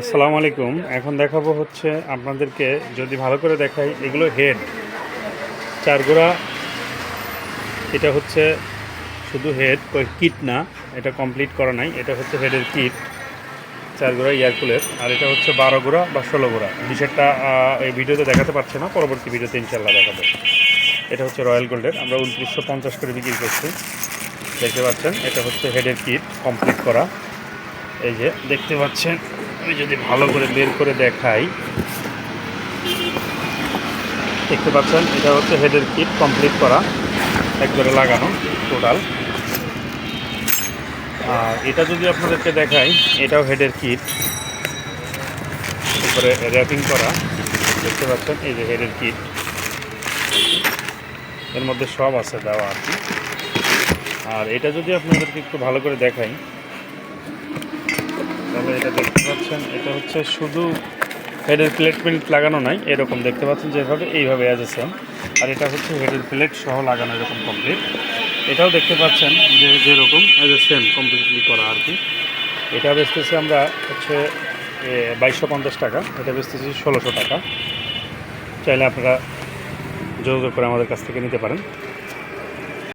আসসালামু আলাইকুম। এখন দেখাবো হচ্ছে আপনাদেরকে যদি ভালো করে দেখাই, এগুলো হেড চারগোড়া, এটা হচ্ছে শুধু হেড কিট না, এটা কমপ্লিট করা নাই, এটা হচ্ছে হেডের কিট চারগোড়া ইয়ারকুলের আর এটা হচ্ছে বারো গোড়া বা ষোলো গোড়া নিষেধটা এই ভিডিওতে দেখাতে পারছে না, পরবর্তী ভিডিওতে ইনশাল্লাহ দেখাবো। এটা হচ্ছে রয়্যাল গোল্ডের আমরা উনত্রিশশো পঞ্চাশ করে বিক্রি করছি। দেখতে পাচ্ছেন, এটা হচ্ছে হেডের কিট কমপ্লিট করা। এই যে, দেখতে পাচ্ছেন। আমি যদি ভালো করে বের করে দেখাই, দেখতে পাচ্ছেন, এটা হচ্ছে হেডের কিট কমপ্লিট করা, একবারে লাগানো টোটাল আর এটা যদি আপনাদেরকে দেখাই, এটাও হেডের কিট উপরে র্যাপিং করা, দেখতে পাচ্ছেন, এই যে হেডের কিট এর মধ্যে সব আছে দেওয়া আর কি। আর এটা যদি আপনাদেরকে একটু ভালো করে দেখাই তাহলে এটা দেখতে পাচ্ছেন, এটা হচ্ছে শুধু হেডের প্লেট প্লেট লাগানো নাই, এরকম দেখতে পাচ্ছেন যেভাবে, এইভাবে অ্যাজ এ সেম আর এটা হচ্ছে হেডের প্লেট সহ লাগানো এরকম কমপ্লিট এটাও দেখতে পাচ্ছেন যে যেরকম অ্যাজ এ সেম কমপ্লিটলি করা আর কি। এটা বেচতেছি আমরা হচ্ছে বাইশশো পঞ্চাশ টাকা, এটা বেচতেছি ষোলোশো টাকা। চাইলে আপনারা যোগাযোগ করে আমাদের কাছ থেকে নিতে পারেন।